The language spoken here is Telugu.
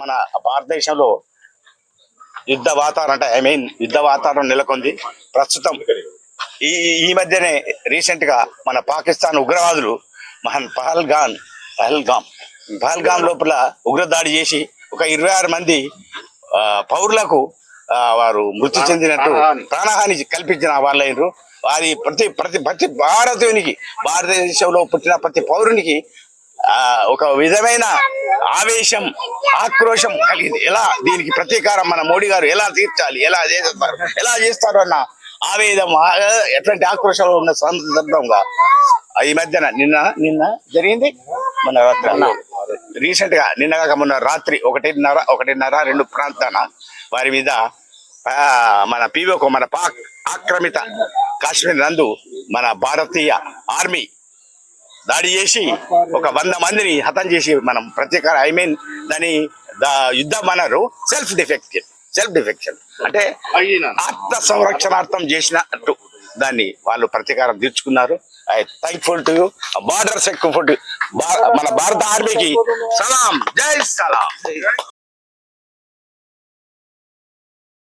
మన భారతదేశంలో యుద్ధ వాతావరణం అంటే ఐ మీన్ యుద్ధ వాతావరణం నెలకొంది. ప్రస్తుతం ఈ ఈ మధ్యనే రీసెంట్గా మన పాకిస్తాన్ ఉగ్రవాదులు మహన్ పహల్గాన్ పహల్గామ్ పహల్గామ్ లోపల ఉగ్రదాడి చేసి ఒక ఇరవై ఆరు మంది పౌరులకు వారు మృతి చెందినట్టు ప్రాణహాని కల్పించిన వాళ్ళైనరు వారి ప్రతి ప్రతి ప్రతి భారతీయునికి భారతదేశంలో పుట్టిన ప్రతి పౌరునికి ఒక విధమైన ఆవేశం ఆక్రోశం కలిగింది. ఎలా? దీనికి ప్రతీకారం మన మోడీ గారు ఎలా తీర్చాలి? ఎలా చేస్తారు? ఎలా చేస్తారు అన్న ఆవేదం ఎట్లాంటి ఆక్రోశంలో ఉన్న సందర్భంగా? ఈ మధ్యన నిన్న నిన్న జరిగింది? మన రీసెంట్గా నిన్న కాక మొన్న రాత్రి ఒకటిన్నర ఒకటిన్నర రెండు ప్రాంతాన వారి మీద మన పీవోకు మన పాక్ ఆక్రమిత కాశ్మీర్ నందు మన భారతీయ ఆర్మీ దాడి చేసి ఒక వంద మందిని హతం చేసి మనం ప్రత్యేక ఐ మీన్ దాని యుద్ధం అన్నారు. సెల్ఫ్ డిఫెక్షన్ సెల్ఫ్ డిఫెక్షన్ అంటే ఆత్మ సంరక్షణార్థం చేసినట్టు దాన్ని వాళ్ళు ప్రతీకారం తీర్చుకున్నారు. I thankful to border security మన భారత ఆర్మీకి సలాం. జై సలాం.